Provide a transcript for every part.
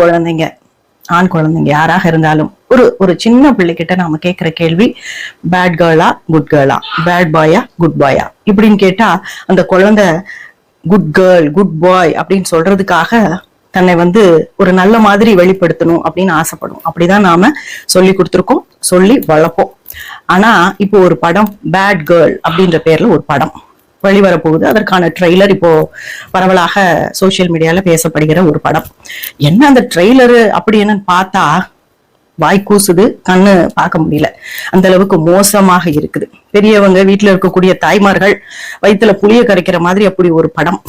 குழந்தைங்க ஆண் குழந்தைங்க யாராக இருந்தாலும் ஒரு ஒரு சின்ன பிள்ளைகிட்ட நாம கேட்கிற கேள்வி பேட் கேர்ளா குட் கேர்ளா பேட் பாயா குட் பாயா இப்படின்னு கேட்டா அந்த குழந்தை குட் கேர்ள் குட் பாய் அப்படின்னு சொல்றதுக்காக தன்னை வந்து ஒரு நல்ல மாதிரி வெளிப்படுத்தணும் அப்படின்னு ஆசைப்படும். அப்படிதான் நாம சொல்லி கொடுத்துருக்கோம் சொல்லி வளர்ப்போம். ஆனா இப்போ ஒரு படம் பேட் கேர்ள் அப்படின்ற பேர்ல ஒரு படம். வழி வரப்போகுது அதற்கான ட்ரெய்லர் இப்போ பரவலாக சோசியல் மீடியால பேசப்படுகிற ஒரு படம். என்ன அந்த ட்ரெய்லரு அப்படி என்னன்னு பார்த்தா வாய் கூசுது கண்ணு பார்க்க முடியல. அந்த அளவுக்கு மோசமாக இருக்குது. பெரியவங்க வீட்டுல இருக்கக்கூடிய தாய்மார்கள் வயித்துல புளிய கரைக்கிற மாதிரி அப்படி ஒரு படம்.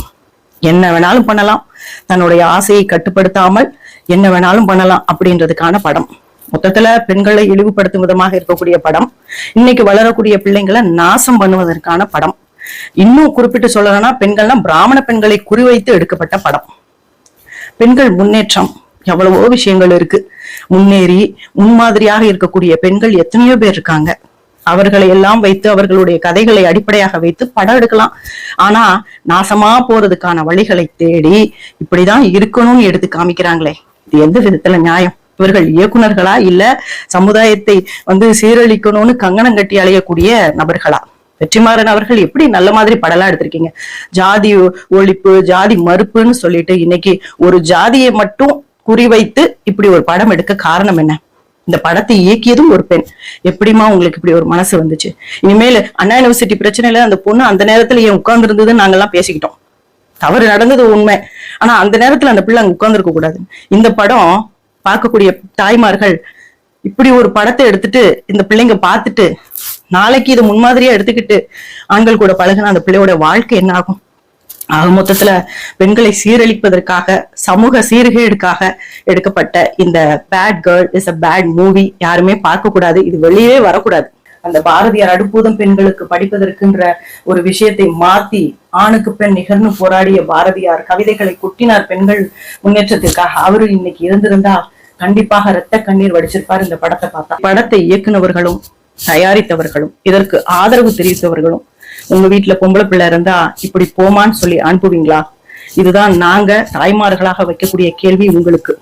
என்ன வேணாலும் பண்ணலாம். தன்னுடைய ஆசையை கட்டுப்படுத்தாமல் என்ன வேணாலும் பண்ணலாம் அப்படின்றதுக்கான படம். மொத்தத்துல பெண்களை இழிவுபடுத்தும் விதமாக இருக்கக்கூடிய படம். இன்னைக்கு வளரக்கூடிய பிள்ளைங்களை நாசம் பண்ணுவதற்கான படம். இன்னும் குறிப்பிட்டு சொல்லணும்னா பெண்கள்னா பிராமண பெண்களை குறிவைத்து எடுக்கப்பட்ட படம். பெண்கள் முன்னேற்றம். எவ்வளவோ விஷயங்கள் இருக்கு. முன்னேறி முன்மாதிரியாக இருக்கக்கூடிய பெண்கள் எத்தனையோ பேர் இருக்காங்க. அவர்களை எல்லாம் வைத்து அவர்களுடைய கதைகளை அடிப்படையாக வைத்து படம் எடுக்கலாம். ஆனா நாசமா போறதுக்கான வழிகளை தேடி இப்படிதான் இருக்கணும்னு எடுத்து காமிக்கிறாங்களே. இது எந்த விதத்துல நியாயம்? இவர்கள் இயக்குனர்களா இல்ல சமுதாயத்தை வந்து சீரழிக்கணும்னு கங்கணம் கட்டி அலையக்கூடிய நபர்களா? வெற்றிமாறன் அவர்கள் எப்படி நல்ல மாதிரி படலாம் எடுத்திருக்கீங்க? ஜாதி ஒழிப்பு ஜாதி மறுப்புன்னு சொல்லிட்டு இன்னைக்கு ஒரு ஜாதியை மட்டும் குறிவைத்து இப்படி ஒரு படம் எடுக்க காரணம் என்ன? இந்த படத்தை இயக்கியதும் ஒரு பெண். எப்படிமா உங்களுக்கு இப்படி ஒரு மனசு வந்துச்சு? இனிமேல் அண்ணா யூனிவர்சிட்டி பிரச்சனையில அந்த பொண்ணு அந்த நேரத்துல ஏன் உட்கார்ந்து இருந்ததுன்னு நாங்கெல்லாம் பேசிக்கிட்டோம். தவறு நடந்தது உண்மை. ஆனா அந்த நேரத்துல அந்த பிள்ளை அங்க உட்கார்ந்துருக்க கூடாது. இந்த படம் பார்க்கக்கூடிய தாய்மார்கள் இப்படி ஒரு படத்தை எடுத்துட்டு இந்த பிள்ளைங்க பார்த்துட்டு நாளைக்கு இது முன்மாதிரியா எடுத்துக்கிட்டு ஆண்கள் கூட பழகுன அந்த பிள்ளையோட வாழ்க்கை என்ன ஆகும்? ஆக மொத்தத்துல பெண்களை சீரழிப்பதற்காக சமூக சீர்கேடுக்காக எடுக்கப்பட்ட இந்த bad girl is a bad movie யாருமே பார்க்க கூடாது. இது வெளியே வரக்கூடாது. அந்த பாரதியார் அடுப்பூதம் பெண்களுக்கு படிப்பதற்குன்ற ஒரு விஷயத்தை மாத்தி ஆணுக்கு பெண் நிகர்ந்து போராடிய பாரதியார் கவிதைகளை கொட்டினார் பெண்கள் முன்னேற்றத்திற்காக. அவரு இன்னைக்கு இருந்திருந்தா கண்டிப்பாக ரத்த கண்ணீர் வடிச்சிருப்பார் இந்த படத்தை பார்த்தா. படத்தை இயக்குனவர்களும் தயாரித்தவர்களும் இதற்கு ஆதரவு தெரிவித்தவர்களும் உங்க வீட்டுல பொம்பளை பிள்ளை இருந்தா இப்படி போமான்னு சொல்லி அனுப்புவீங்களா? இதுதான் நாங்க தாய்மார்களாக வைக்கக்கூடிய கேள்வி உங்களுக்கு.